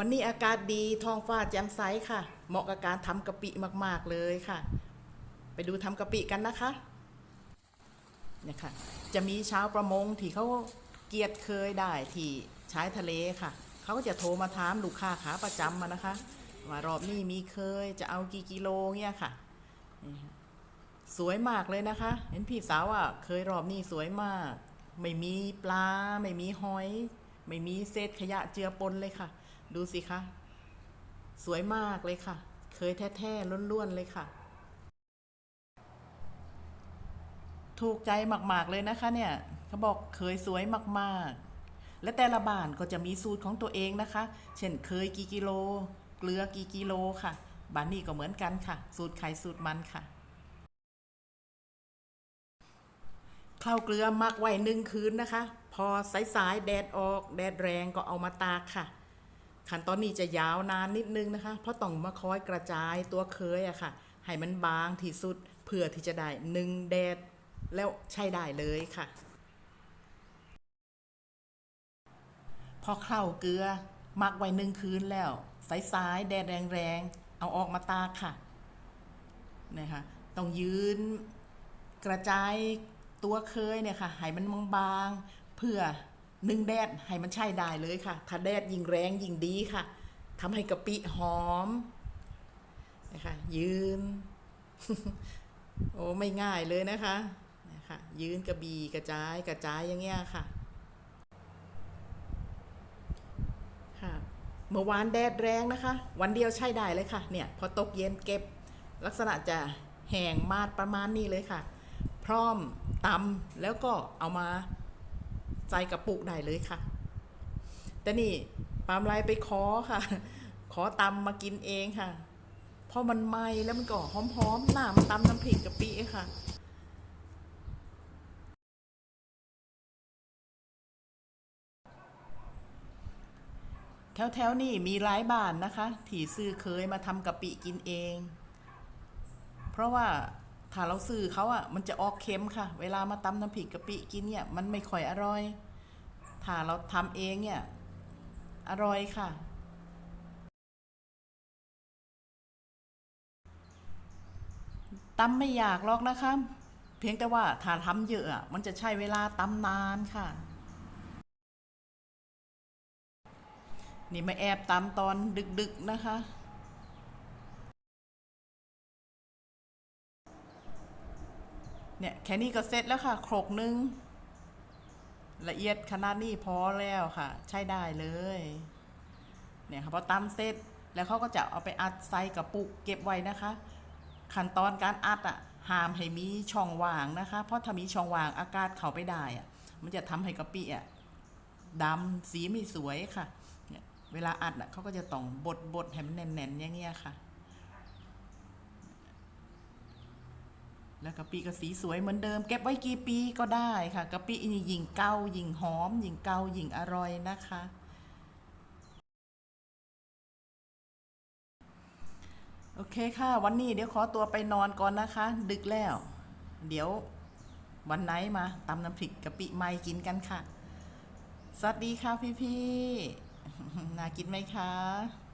วันนี้อากาศดีท้องฟ้าแจ่มใสค่ะ เหมาะกับการทำกะปิมากๆเลยค่ะ ไปดูทำกะปิกันนะคะเนี่ยค่ะจะมีชาวประมงที่เขาเกียรติเคยได้ที่ชายทะเลค่ะ เขาก็จะโทรมาถามลูกค้าขาประจำมานะคะ ว่ารอบนี้มีเคยจะเอากี่กิโลเนี่ยค่ะนี่ค่ะสวยมากเลยนะคะ เห็นพี่สาวอะเคยรอบนี้สวยมาก ไม่มีปลา ไม่มีหอย ไม่มีเศษขยะเจือปนเลยค่ะ ดูสิคะ สวยมากเลยค่ะ เคยแท้ๆล้วนๆเลยค่ะ ถูกใจมากๆเลยนะคะเนี่ยเขาบอกเคยสวยมากๆ และแต่ละบ้านก็จะมีสูตรของตัวเองนะคะ เช่นเคยกี่กิโล เกลือกี่กิโลค่ะบ้านนี้ก็เหมือนกันค่ะ สูตรไข่สูตรมันค่ะ ข้าวเกลือมักไว้หนึ่งคืนนะคะ พอสายๆแดดออกแดดแรงก็เอามาตากค่ะ ขั้นตอนนี้จะยาวนานนิดนึงนะคะ เพราะต้องมาคอยกระจายตัวเคยอะค่ะ ให้มันบางที่สุดเพื่อที่จะได้หนึ่งแดดแล้วใช้ได้เลยค่ะ พอเข้าเกลือมักไว้หนึ่งคืนแล้วสายๆแดดแรงๆเอาออกมาตากค่ะนะคะต้องยืนกระจาย ตัวเคยเนี่ยค่ะให้มันบางๆเพื่อนึ่งแดดให้มันใช้ได้เลยค่ะ ถ้าแดดยิ่งแรงยิ่งดีค่ะทำให้กะปิหอมนะคะยืน โอ้ไม่ง่ายเลยนะคะนะคะยืนกระบีกระจายกระจายอย่างเงี้ยค่ะค่ะเมื่อวานแดดแรงนะคะ วันเดียวใช้ได้เลยค่ะ เนี่ยพอตกเย็นเก็บลักษณะจะแห้งมาดประมาณนี้เลยค่ะ พร้อมตำแล้วก็เอามาใส่กระปุกได้เลยค่ะ แต่นี่ปามไลไปขอค่ะ ขอตำมากินเองค่ะเพราะมันไหม้แล้วมันก็หอมๆหน้ำตำน้ำพริกกะปิค่ะแถวๆนี่มีหลายบ้านนะคะ ที่ซื้อเคยมาทำกะปิกินเอง เพราะว่า ถ้าเราซื้อเขาอะมันจะออกเค็มค่ะ เวลามาตำน้ำพริกกะปิกินเนี่ย มันไม่ค่อยอร่อย ถ้าเราทำเองเนี่ย อร่อยค่ะ ตำไม่อยากหรอกนะคะ เพียงแต่ว่าถ้าทำเยอะอะมันจะใช้เวลาตำนานค่ะ นี่มาแอบตามตอนดึกๆนะคะ เนี่ยแค่นี้ก็เสร็จแล้วค่ะ โครกนึง ละเอียดขนาดนี้พอแล้วค่ะ ใช้ได้เลย เนี่ยค่ะพอตำเสร็จแล้วเขาก็จะเอาไปอัดใส่กระปุกเก็บไว้นะคะ ขั้นตอนการอัดอะห้ามให้มีช่องว่างนะคะ เพราะถ้ามีช่องว่างอากาศเข้าไปได้อะมันจะทำให้กะปิอะดำสีไม่สวยค่ะเนี่ยเวลาอัดอะเขาก็จะต้องบดบดให้มันแน่นๆอย่างเงี้ยค่ะ แล้วกะปิก็สีสวยเหมือนเดิม เก็บไว้กี่ปีก็ได้ค่ะกะปินี่ยิ่งเก่ายิ่งหอมยิ่งเก่ายิ่งอร่อยนะคะ โอเคค่ะ วันนี้เดี๋ยวขอตัวไปนอนก่อนนะคะ ดึกแล้ว เดี๋ยววันไหนมาตำน้ำพริกกะปิไม่กินกันค่ะ สวัสดีค่ะพี่ๆน่ากินไหมคะ